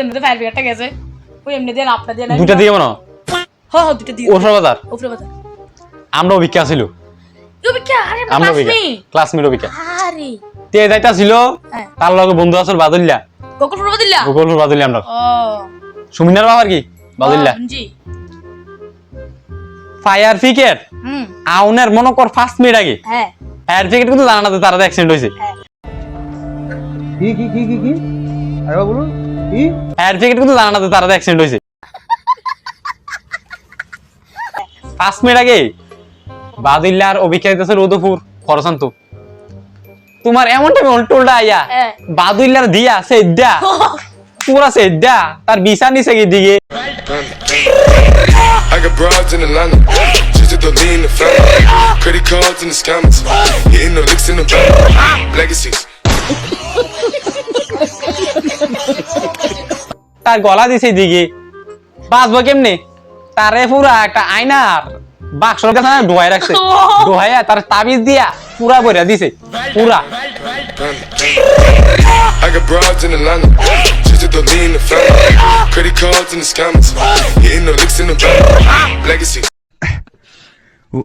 এমনিতে ফায়ার ব্রিগেডটা গেছে ওই এমনি দিয়ে আপনা দিয়ে না দুটা দিয়ে মনে হয়। হ হ দুটো দিয়ে। ওঠর বাজার? উপরে কথা আমরা অভিজ্ঞা ছিল তুমি কি আরে আমরা অভিজ্ঞা ক্লাসমেট অভিজ্ঞা আরে। তে যাইতা ছিল হ্যাঁ। তার লগে বন্ধু আসল বাদুল্লা। গোকুল প্রভা দিলা গোকুল আমরা। ও। সুমিনার বাবার কি? বাদুল্লা। জি। ফায়ার ফিকেট হুম। আউনের মনে কর ফার্স্ট মিনিট আগে। হ্যাঁ। ফায়ার ফিকেট কিন্তু জানা না তারা অ্যাক্সিডেন্ট হ্যাঁ। কি কি কি কি বলুন। কি ফায়ার ফিকেট কিন্তু জানা না যে তারা অ্যাক্সিডেন্ট হয়েছে পাঁচ মিনিট আগে বাদুল্লার অভিজ্ঞতা দিতেছে রোদপুর খরচান্ত তোমার এমন টাইমে উল্টোল্টা আইয়া হ্যাঁ বাদুল্লার দিয়া সেদ্দা পুরা সেদ্দা তার বিছা নিছে কি দিকে I got broads in Atlanta. Just to throw the family. Credit cards in the scammers. Hitting the licks in the bank. Legacies. তার গলা দিছে দিকে বাঁচবো কেমনে তারে পুরা একটা আয়নার বাক্সর কাছে না ডোহাই রাখছে ডোহাইয়া তার তাবিজ দিয়া পুরা বইরা দিছে পুরা I got broads in Atlanta. Just to throw me in the family. Credit cards in the scammers. Hitting the licks in the bank. Legacies. O